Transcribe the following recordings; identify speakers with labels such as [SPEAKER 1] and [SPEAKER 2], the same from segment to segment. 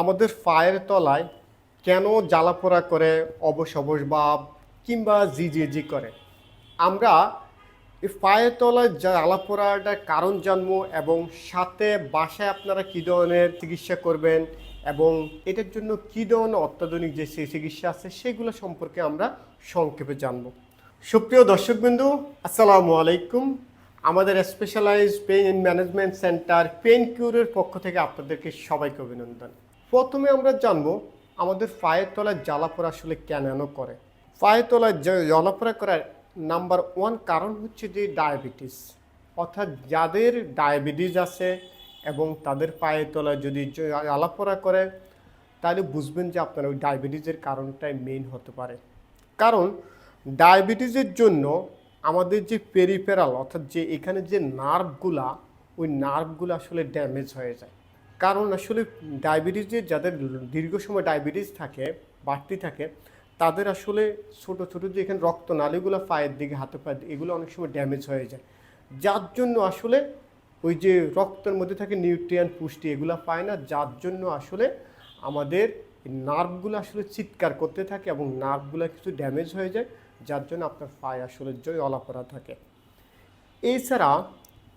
[SPEAKER 1] আমাদের ফায়ের তলায় কেন জ্বালাপোড়া করে অবশ অবশ ভাব কিংবা জি জি জি করে? আমরা এই ফায়ের তলায় জ্বালাপোড়াটার কারণ জানব এবং সাথে বাসায় আপনারা কী ধরনের চিকিৎসা করবেন এবং এটার জন্য কী ধরনের অত্যাধুনিক যে সেই চিকিৎসা আছে সেগুলো সম্পর্কে আমরা সংক্ষেপে জানব। সুপ্রিয় দর্শকবিন্দু, আসসালামু আলাইকুম। আমাদের specialize pain management centre pain কিউরের পক্ষ থেকে আপনাদেরকে সবাইকে অভিনন্দন। প্রথমে আমরা জানব আমাদের পায়ের তলায় জ্বালাপোড়া আসলে কেন করে। পায়ের তলায় জ্বালাপোড়া করার নাম্বার ওয়ান কারণ হচ্ছে যে ডায়াবেটিস অর্থাৎ যাদের ডায়াবেটিস আছে এবং তাদের পায়ের তলায় যদি জ্বালাপোড়া করে, তাহলে বুঝবেন যে আপনার ওই ডায়াবেটিসের কারণটাই মেইন হতে পারে। কারণ ডায়াবেটিসের জন্য আমাদের যে পেরিফেরাল অর্থাৎ যে এখানে যে নার্ভগুলা ওই নার্ভগুলো আসলে ড্যামেজ হয়ে যায়। কারণ আসলে ডায়াবেটিসের যাদের দীর্ঘ সময় ডায়াবেটিস থাকে, বাড়তি থাকে, তাদের আসলে ছোট ছোট যে এখানে রক্তনালীগুলো পায়ের দিকে, হাতে দিকে, এগুলো অনেক সময় ড্যামেজ হয়ে যায়। যার জন্য আসলে ওই যে রক্তের মধ্যে থাকে নিউট্রিয়ান পুষ্টি, এগুলো পায় না। যার জন্য আসলে আমাদের নার্ভগুলো আসলে চিৎকার করতে থাকে এবং নার্ভগুলো কিছু ড্যামেজ হয়ে যায়, যার জন্য আপনার পায়ে আসলে জয় অলাপড়া থাকে। এছাড়া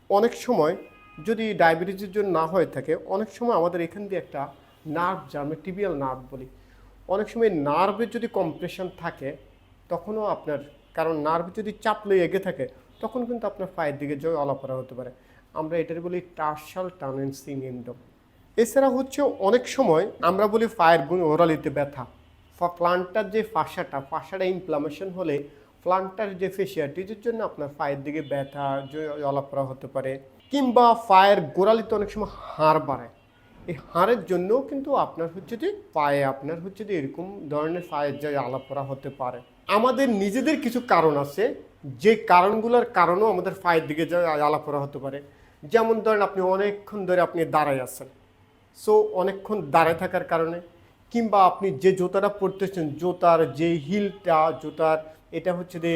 [SPEAKER 1] অনেক সময় যদি ডায়াবেটিসের জন্য না হয়ে থাকে, অনেক সময় আমাদের এখান দিয়ে একটা নার্ভ যা আমরা টিবিয়াল নার্ভ বলি। অনেক সময় নার্ভের যদি কম্প্রেশন থাকে, তখনও আপনার, কারণ নার্ভ যদি চাপ লয়ে এগে থাকে, তখন কিন্তু আপনার পায়ের দিকে জয় অলাপড়া হতে পারে। আমরা এটার বলি টার্সাল টানেন সিনিন্ডম এছাড়া হচ্ছে অনেক সময় আমরা বলি ফায়ার গুণ ওরালিতে ব্যথা। প্লান্টার যে ফাঁসাটা ফাঁসাটা ইনফ্লামেশন হলে প্লান্টার যে জন্য আপনার ফায়ের দিকে ব্যথা জলাপড়া হতে পারে, কিংবা ফায়ের গোড়ালিতে অনেক সময় হাড় বাড়ায় এই হাড়ের জন্যও কিন্তু আপনার হচ্ছে যে পায়ে, আপনার হচ্ছে যে এরকম ধরনের ফায়ের যে আলাপড়া হতে পারে। আমাদের নিজেদের কিছু কারণ আছে, যে কারণগুলোর কারণেও আমাদের ফায়ের দিকে যে আলাপড়া হতে পারে। যেমন ধরেন আপনি অনেকক্ষণ ধরে আপনি দাঁড়ায় আছেন। সো অনেকক্ষণ দাঁড়ায় থাকার কারণে, কিংবা আপনি যে জুতাটা পরতেছেন, জুতার যে হিলটা জুতার এটা হচ্ছে যে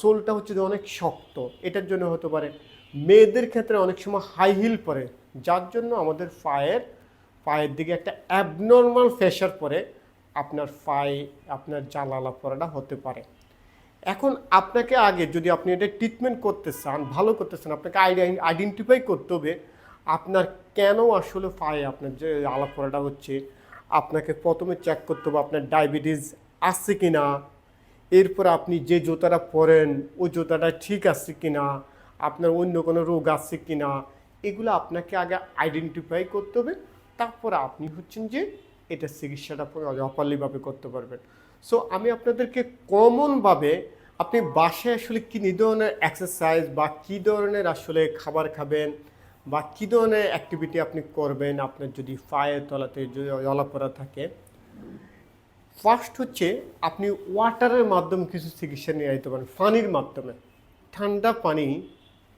[SPEAKER 1] সোলটা হচ্ছে যে অনেক শক্ত। এটার জন্য হতে পারে মেয়েদের ক্ষেত্রে অনেক সময় হাই হিল পরে। যার জন্য আমাদের পায়ের পায়ের দিকে একটা অ্যাবনর্মাল প্রেশার পরে আপনার পায়ে আপনার জালালা পরাটা হতে পারে। এখন আপনাকে আগে যদি আপনি এটা ট্রিটমেন্ট করতে চান, ভালো করতে চান, আপনাকে আইডেন্টিফাই করতে হবে আপনার কেন আসলে পায়ে আপনার যে আলাপ করাটা হচ্ছে, আপনাকে প্রথমে চেক করতে হবে আপনার ডায়াবেটিস আছে কি না এরপর আপনি যে জুতাটা পরেন, ওই জুতাটা ঠিক আছে কি না আপনার অন্য কোনো রোগ আছে কি না এগুলো আপনাকে আগে আইডেন্টিফাই করতে হবে। তারপর আপনি হচ্ছেন যে এটা চিকিৎসাটা অপারলিভাবে করতে পারবেন। সো আমি আপনাদেরকে কমনভাবে আপনি বাসায় আসলে কী ধরনের এক্সারসাইজ বা কী ধরনের আসলে খাবার খাবেন বা কী ধরনের অ্যাক্টিভিটি আপনি করবেন, আপনার যদি ফায়ের তলাতে যদি জলাপড়া থাকে ফার্স্ট হচ্ছে, আপনি ওয়াটারের মাধ্যমে কিছু চিকিৎসা নিয়ে যেতে পারেন, পানির মাধ্যমে। ঠান্ডা পানি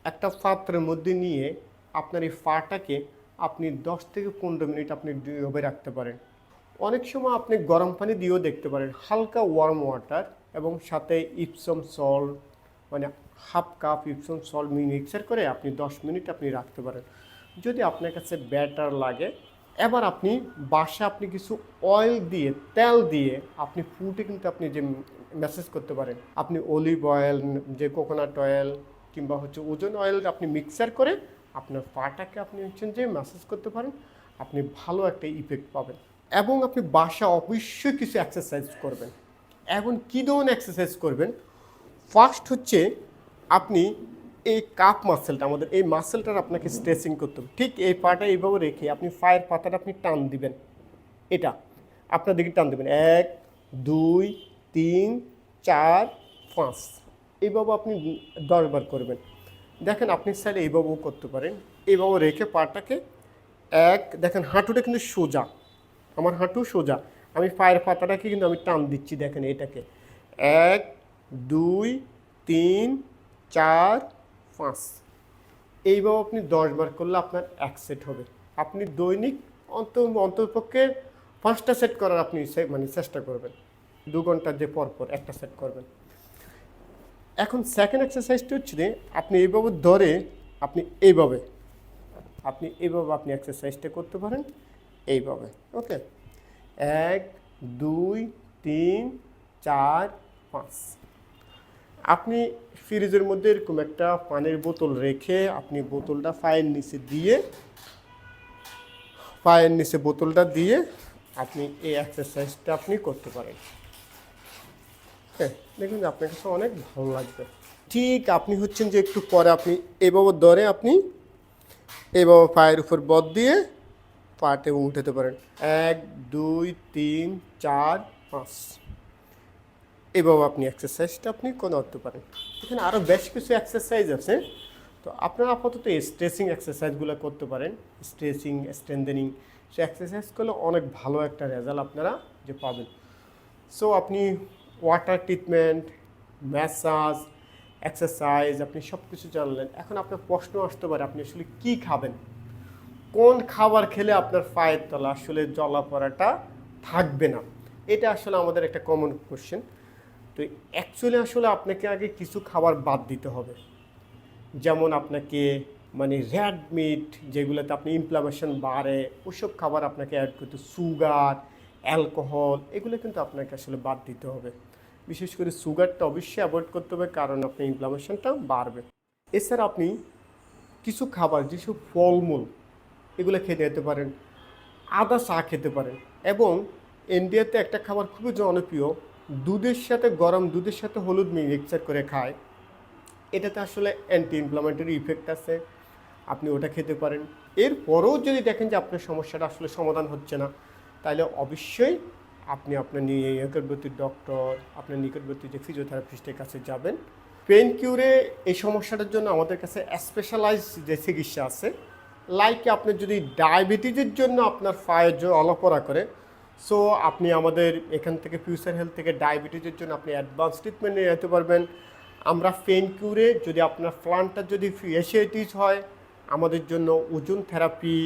[SPEAKER 1] একটা পাত্রের মধ্যে নিয়ে আপনার এই ফাটাকে আপনি দশ থেকে পনেরো মিনিট আপনি ডুবে রাখতে পারেন। অনেক সময় আপনি গরম পানি দিয়েও দেখতে পারেন, হালকা ওয়ার্ম ওয়াটার এবং সাথে ইপসম সল্ট মানে half cup Epsom salt mixer করে আপনি দশ মিনিট আপনি রাখতে পারেন। যদি আপনার কাছে ব্যাটার লাগে এবার আপনি বাসা আপনি কিছু অয়েল দিয়ে, তেল দিয়ে আপনি ফুটে কিন্তু আপনি যে মেসেজ করতে পারেন। আপনি অলিভ অয়েল যে কোকোনাট অয়েল কিংবা হচ্ছে ওজন অয়েল আপনি মিক্সার করে আপনার পাটাকে আপনি হচ্ছেন যে ম্যাসেজ করতে পারেন, আপনি ভালো একটা ইফেক্ট পাবেন। এবং আপনি বাসা অবশ্যই কিছু এক্সারসাইজ করবেন। এখন কী ধরনের এক্সারসাইজ করবেন? ফার্স্ট হচ্ছে আপনি এই কাপ মাসেলটা আমাদের এই মাসেলটার আপনাকে স্ট্রেচিং করতে হবে। ঠিক এই পাটা এইভাবে রেখে আপনি ফায়ের পাতাটা আপনি টান দিবেন। এটা আপনার দিকে টান দেবেন। এক, দুই, তিন, চার, পাঁচ। এইভাবে আপনি দশবার করবেন। দেখেন আপনি চাইলে এইভাবেও করতে পারেন। এইভাবে রেখে পাটাকে এক, দেখেন হাঁটুটা কিন্তু সোজা। আমার হাঁটু সোজা। আমি পায়ের পাতাটাকে কিন্তু আমি টান দিচ্ছি, দেখেন এটাকে। এক, দুই, তিন, চার পাঁচ এইভাবে আপনি দশ বার করলে আপনার এক সেট হবে। আপনি দৈনিক অন্ত অন্তপক্ষে পাঁচটা সেট করার আপনি মানে চেষ্টা করবেন। দু ঘণ্টার যে পর পর একটা সেট করবেন। এখন সেকেন্ড এক্সারসাইজটা হচ্ছে যে আপনি এইভাবে ধরে আপনি এইভাবে আপনি এইভাবে আপনি এক্সারসাইজটা করতে পারেন এইভাবে ওকে এক, দুই, তিন, চার, পাঁচ। আপনি ফ্রিজের মধ্যে এরকম একটা পানির বোতল রেখে আপনি বোতলটা ফায়ের নিচে দিয়ে, পায়ের নিচে বোতলটা দিয়ে আপনি এই এক্সারসাইজটা আপনি করতে পারেন। হ্যাঁ দেখুন আপনার কাছে অনেক ভালো লাগবে। ঠিক আপনি হচ্ছেন যে একটু পরে আপনি এভাবে ধরে আপনি এভাবে পায়ের উপর বদ দিয়ে পাটে উঠাতে পারেন। এক, দুই, তিন, চার, পাঁচ। এভাবে আপনি এক্সারসাইজটা আপনি করতে পারেন। এখানে আরও বেশ কিছু এক্সারসাইজ আছে। তো আপনারা আপাতত স্ট্রেচিং এক্সারসাইজগুলো করতে পারেন। স্ট্রেচিং স্ট্রেন্থেনিং সে এক্সারসাইজ করলে অনেক ভালো একটা রেজাল্ট আপনারা যে পাবেন। সো আপনি ওয়াটার ট্রিটমেন্ট ম্যাসাজ এক্সারসাইজ আপনি সব কিছু জানলেন। এখন আপনার প্রশ্ন আসতে পারে, আপনি আসলে কী খাবেন? কোন খাবার খেলে আপনার পায়ের তলা আসলে জলা পড়াটা থাকবে না? এটা আসলে আমাদের একটা কমন কোশ্চেন তো অ্যাকচুয়ালি আসলে আপনাকে আগে কিছু খাবার বাদ দিতে হবে। যেমন আপনাকে মানে র্যাড মিট যেগুলোতে আপনি ইনফ্লামেশন বাড়ে, ওসব খাবার আপনাকে অ্যাড করতে সুগার অ্যালকোহল এগুলো কিন্তু আপনাকে আসলে বাদ দিতে হবে। বিশেষ করে সুগারটা অবশ্যই অ্যাভয়েড করতে হবে কারণ আপনার ইনফ্লামেশনটা বাড়বে। এছাড়া আপনি কিছু খাবার যেসব ফলমূল এগুলো খেতে যেতে পারেন, আদা চা খেতে পারেন এবং ইন্ডিয়াতে একটা খাবার খুবই জনপ্রিয় দুধের সাথে গরম, দুধের সাথে হলুদ মিক্সচার করে খায়। এটাতে আসলে অ্যান্টি ইনফ্লামেটরি ইফেক্ট আছে, আপনি ওটা খেতে পারেন। এরপরেও যদি দেখেন যে আপনার সমস্যাটা আসলে সমাধান হচ্ছে না, তাহলে অবশ্যই আপনি আপনার নিকটবর্তী ডক্টর আপনার নিকটবর্তী যে ফিজিওথেরাপিস্টের কাছে যাবেন। পেন কিউরে এই সমস্যাটার জন্য আমাদের কাছে স্পেশালাইজ যে চিকিৎসা আছে লাইক আপনি যদি ডায়াবেটিসের জন্য আপনার পায়ের জন্য অলপরা করে সো আপনি আমাদের এখান থেকে ফিউচার হেলথ থেকে ডায়াবেটিসের জন্য আপনি অ্যাডভান্স ট্রিটমেন্ট নিয়ে যেতে পারবেন। আমরা পেন কিউরে যদি আপনার প্লান্টটা যদি এসিআইটিস হয়, আমাদের জন্য ওজন থেরাপি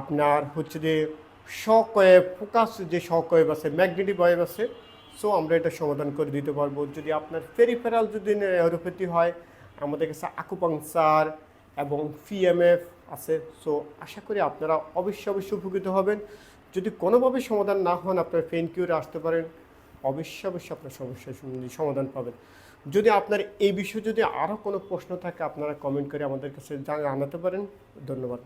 [SPEAKER 1] আপনার হচ্ছে যে শক ওয়েভ ফোকাস যে শক ওয়েভ আছে ম্যাগনেটিক ওয়েভ আছে সো আমরা এটা সমাধান করে দিতে পারব। যদি আপনার ফেরিফেরাল যদি নিউরোপ্যাথি হয়, আমাদের কাছে আকুপাংচার এবং ফিএমএফ আছে। সো আশা করি আপনারা অবশ্যই অবশ্যই উপকৃত হবেন। যদি কোনোভাবে সমাধান না হন, আপনার পেন কিউরে আসতে পারেন, অবশ্যই অবশ্যই আপনার সমস্যার সমাধান পাবেন। যদি আপনার এই বিষয়ে যদি আরও কোনো প্রশ্ন থাকে, আপনারা কমেন্ট করে আমাদের কাছে জানাতে পারেন। ধন্যবাদ।